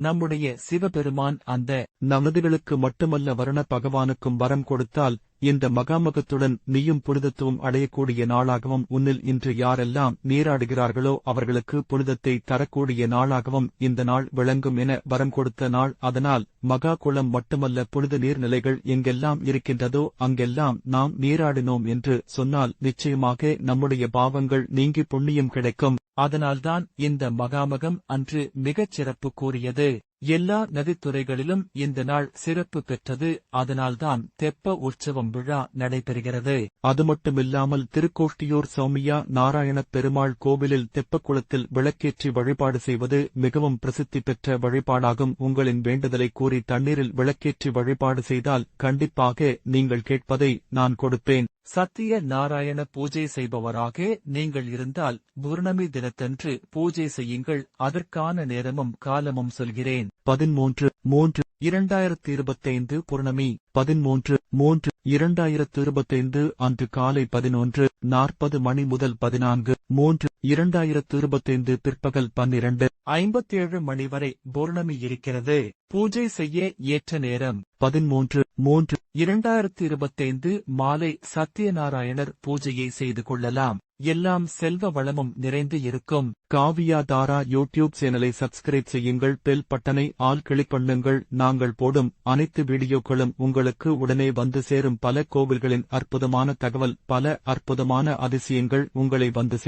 நம்முடைய சிவபெருமான் அந்த நமதுகளுக்கு மட்டுமல்ல வருண பகவானுக்கும் வரம் கொடுத்தால் இந்த மகாமகத்துடன் நீயும் புனிதத்துவம் அடையக்கூடிய நாளாகவும் உன்னில் இன்று யாரெல்லாம் நீராடுகிறார்களோ அவர்களுக்கு புனிதத்தை தரக்கூடிய நாளாகவும் இந்த நாள் விளங்கும் என வரம் கொடுத்த நாள். அதனால் மகா குளம் மட்டுமல்ல புனித நீர்நிலைகள் எங்கெல்லாம் இருக்கின்றதோ அங்கெல்லாம் நாம் நீராடினோம் என்று சொன்னால் நிச்சயமாக நம்முடைய பாவங்கள் நீங்கி புண்ணியம் கிடைக்கும். அதனால்தான் இந்த மகாமகம் அன்று மிகச் சிறப்பு கூறியது எல்லா நதித்துறைகளிலும் இந்த நாள் சிறப்பு பெற்றது. அதனால்தான் தெப்ப உற்சவம் விழா நடைபெறுகிறது. அது மட்டுமில்லாமல் திருக்கோஷ்டியூர் சௌமியா நாராயணப் பெருமாள் கோவிலில் தெப்பக்குளத்தில் விளக்கேற்றி வழிபாடு செய்வது மிகவும் பிரசித்தி பெற்ற வழிபாடாகும். உங்களின் வேண்டுதலை கூறி தண்ணீரில் விளக்கேற்றி வழிபாடு செய்தால் கண்டிப்பாக நீங்கள் கேட்பதை நான் கொடுப்பேன். சத்திய நாராயண பூஜை செய்பவராக நீங்கள் இருந்தால் பூர்ணமி தினத்தன்று பூஜை செய்யுங்கள். அதற்கான நேரமும் காலமும் சொல்கிறேன். பதிமூன்று மூன்று இரண்டாயிரத்தி இருபத்தைந்து பூர்ணமி. பதிமூன்று மூன்று இரண்டாயிரத்து இருபத்தைந்து அன்று காலை பதினொன்று நாற்பது மணி முதல் பதினான்கு மூன்று இரண்டாயிரத்து இருபத்தைந்து பிற்பகல் பன்னிரண்டு ஐம்பத்தேழு மணி வரை பூர்ணமி இருக்கிறது. பூஜை செய்ய ஏற்ற நேரம். பதிமூன்று மூன்று இரண்டாயிரத்தி இருபத்தைந்து மாலை சத்யநாராயணர் பூஜையை செய்து கொள்ளலாம். எல்லாம் செல்வ வளமும் நிறைந்து இருக்கும். காவியா தாரா யூடியூப் சேனலை சப்ஸ்கிரைப் செய்யுங்கள். பெல் பட்டனை ஆல் கிளிக் பண்ணுங்கள். நாங்கள் போடும் அனைத்து வீடியோக்களும் உங்களுக்கு உடனே வந்து சேரும். பல கோவில்களின் அற்புதமான தகவல் பல அற்புதமான அதிசயங்கள் உங்களை வந்து